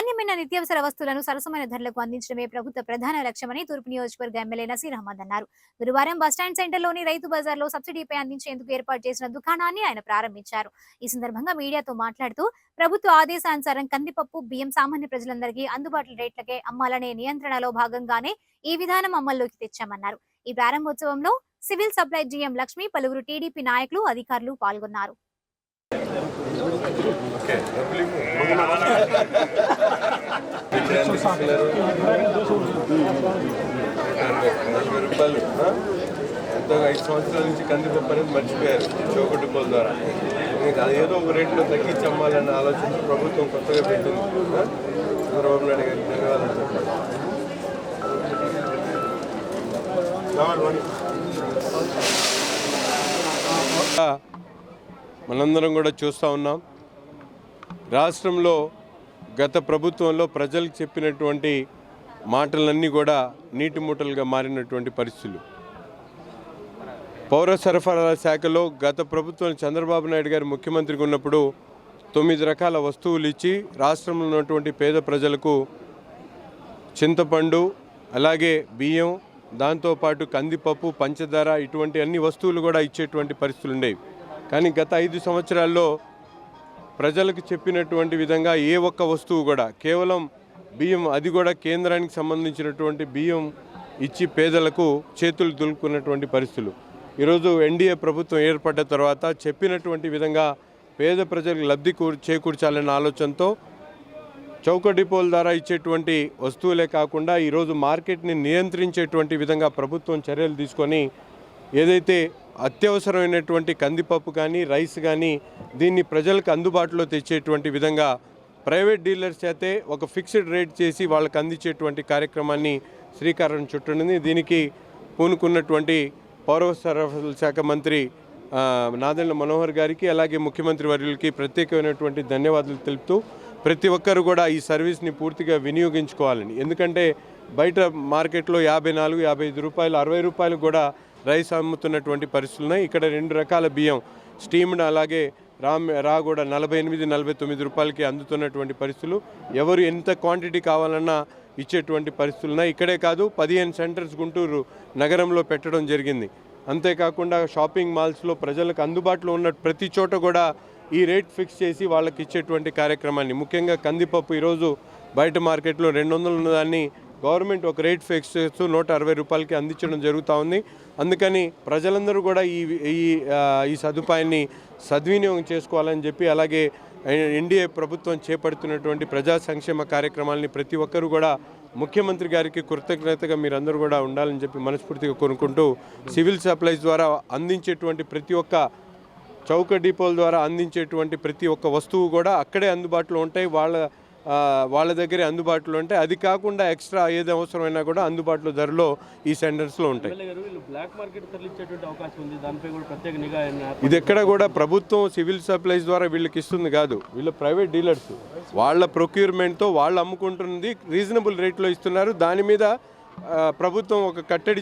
నాణ్యమైన నిత్యావసర వస్తువులను సరసమైన ధరలకు అందించడమే ప్రభుత్వ ప్రధాన లక్ష్యమని తూర్పు నియోజకవర్గ ఎమ్మెల్యే నసీర్ అహ్మద్ అన్నారు. గురువారం బస్టాండ్ సెంటర్లోని రైతు బజార్లో సబ్సిడీపై అందించేందుకు ఏర్పాటు చేసిన దుకాణాన్ని ఆయన ప్రారంభించారు. ఈ సందర్భంగా మీడియాతో మాట్లాడుతూ ప్రభుత్వ ఆదేశానుసారం కందిపప్పు బియ్యం సామాన్య ప్రజలందరికీ అందుబాటులో రేట్లకే అమ్మాలనే నియంత్రణలో భాగంగానే ఈ విధానం అమల్లోకి తెచ్చామన్నారు. ఈ ప్రారంభోత్సవంలో సివిల్ సప్లై జీఎం లక్ష్మి పలువురు టీడీపీ నాయకులు అధికారులు పాల్గొన్నారు. నలభై రూపాయలు ఎంతో ఐదు సంవత్సరాల నుంచి కందిపప్పు అనేది మర్చిపోయారు చౌకటి పోల్ ద్వారా మీకు అది ఏదో ఒక రేట్లో తగ్గించి అమ్మాలన్న ఆలోచన ప్రభుత్వం కొత్తగా పెట్టింది చంద్రబాబు నాయుడు గారికి ధన్యవాదాలు మనందరం కూడా చూస్తూ ఉన్నాం. రాష్ట్రంలో గత ప్రభుత్వంలో ప్రజలకు చెప్పినటువంటి మాటలన్నీ కూడా నీటి మూటలుగా మారినటువంటి పరిస్థితులు. పౌర సరఫరాల శాఖలో గత ప్రభుత్వం చంద్రబాబు నాయుడు గారు ముఖ్యమంత్రిగా ఉన్నప్పుడు తొమ్మిది రకాల వస్తువులు ఇచ్చి రాష్ట్రంలో ఉన్నటువంటి పేద ప్రజలకు చింతపండు అలాగే బియ్యం దాంతోపాటు కందిపప్పు పంచదార ఇటువంటి అన్ని వస్తువులు కూడా ఇచ్చేటువంటి పరిస్థితులు ఉండేవి. కానీ గత ఐదు సంవత్సరాల్లో ప్రజలకు చెప్పినటువంటి విధంగా ఏ ఒక్క వస్తువు కూడా కేవలం బియ్యం అది కూడా కేంద్రానికి సంబంధించినటువంటి బియ్యం ఇచ్చి పేదలకు చేతులు దులుపుకున్నటువంటి పరిస్థితులు. ఈరోజు ఎన్డీఏ ప్రభుత్వం ఏర్పడ్డ తర్వాత చెప్పినటువంటి విధంగా పేద ప్రజలకు లబ్ధి కూర్ చేకూర్చాలన్న ఆలోచనతో చౌక డిపోల ద్వారా ఇచ్చేటువంటి వస్తువులే కాకుండా ఈరోజు మార్కెట్ని నియంత్రించేటువంటి విధంగా ప్రభుత్వం చర్యలు తీసుకొని ఏదైతే అత్యవసరమైనటువంటి కందిపప్పు కానీ రైస్ కానీ దీన్ని ప్రజలకు అందుబాటులో తెచ్చేటువంటి విధంగా ప్రైవేట్ డీలర్స్ చేతే ఒక ఫిక్స్డ్ రేట్ చేసి వాళ్ళకి అందించేటువంటి కార్యక్రమాన్ని శ్రీకారం చుట్టనుంది. దీనికి పూనుకున్నటువంటి పౌర సరఫరాల శాఖ మంత్రి ఆ, నాదెండ్ల మనోహర్ గారికి అలాగే ముఖ్యమంత్రి వర్యులకి ప్రత్యేకమైనటువంటి ధన్యవాదాలు తెలుపుతూ ప్రతి ఒక్కరు కూడా ఈ సర్వీస్ని పూర్తిగా వినియోగించుకోవాలని. ఎందుకంటే బయట మార్కెట్లో యాభై నాలుగు యాభై ఐదు రూపాయలు అరవై రూపాయలు కూడా రైస్ అమ్ముతున్నటువంటి పరిస్థితులు ఉన్నాయి ఇక్కడ రెండు రకాల బియ్యం స్టీమ్డ్ అలాగే రా రా కూడా నలభై ఎనిమిది నలభై తొమ్మిది రూపాయలకి అందుతున్నటువంటి పరిస్థితులు. ఎవరు ఎంత క్వాంటిటీ కావాలన్నా ఇచ్చేటువంటి పరిస్థితులు ఉన్నాయి ఇక్కడే కాదు పదిహేను సెంటర్స్ గుంటూరు నగరంలో పెట్టడం జరిగింది. అంతేకాకుండా షాపింగ్ మాల్స్లో ప్రజలకు అందుబాటులో ఉన్న ప్రతి చోట కూడా ఈ రేట్ ఫిక్స్ చేసి వాళ్ళకి ఇచ్చేటువంటి కార్యక్రమాన్ని. ముఖ్యంగా కందిపప్పు ఈరోజు బయట మార్కెట్లో రెండు వందలు ఉన్నదాన్ని గవర్నమెంట్ ఒక రేట్ ఫిక్స్ చేస్తూ నూట అరవై రూపాయలకి అందించడం జరుగుతూ ఉంది. అందుకని ప్రజలందరూ కూడా ఈ ఈ ఈ సదుపాయాన్ని సద్వినియోగం చేసుకోవాలని చెప్పి అలాగే ఎన్డీఏ ప్రభుత్వం చేపడుతున్నటువంటి ప్రజా సంక్షేమ కార్యక్రమాలని ప్రతి ఒక్కరూ కూడా ముఖ్యమంత్రి గారికి కృతజ్ఞతగా మీరందరూ కూడా ఉండాలని చెప్పి మనస్ఫూర్తిగా కోరుకుంటూ సివిల్ సప్లైస్ ద్వారా అందించేటువంటి ప్రతి ఒక్క చౌక డిపోల ద్వారా అందించేటువంటి ప్రతి ఒక్క వస్తువు కూడా అక్కడే అందుబాటులో ఉంటాయి. వాళ్ళ వాళ్ళ దగ్గరే అందుబాటులో ఉంటాయి అది కాకుండా ఎక్స్ట్రా ఏది అవసరమైనా కూడా అందుబాటులో ధరలో ఈ సెంటర్స్లో ఉంటాయి. ఇది ఎక్కడ కూడా ప్రభుత్వం సివిల్ సప్లైస్ ద్వారా వీళ్ళకి ఇస్తుంది కాదు. వీళ్ళు ప్రైవేట్ డీలర్స్. వాళ్ళ ప్రొక్యూర్మెంట్తో వాళ్ళు అమ్ముకుంటున్నది రీజనబుల్ రేట్లో ఇస్తున్నారు. దాని మీద ప్రభుత్వం ఒక కట్టడి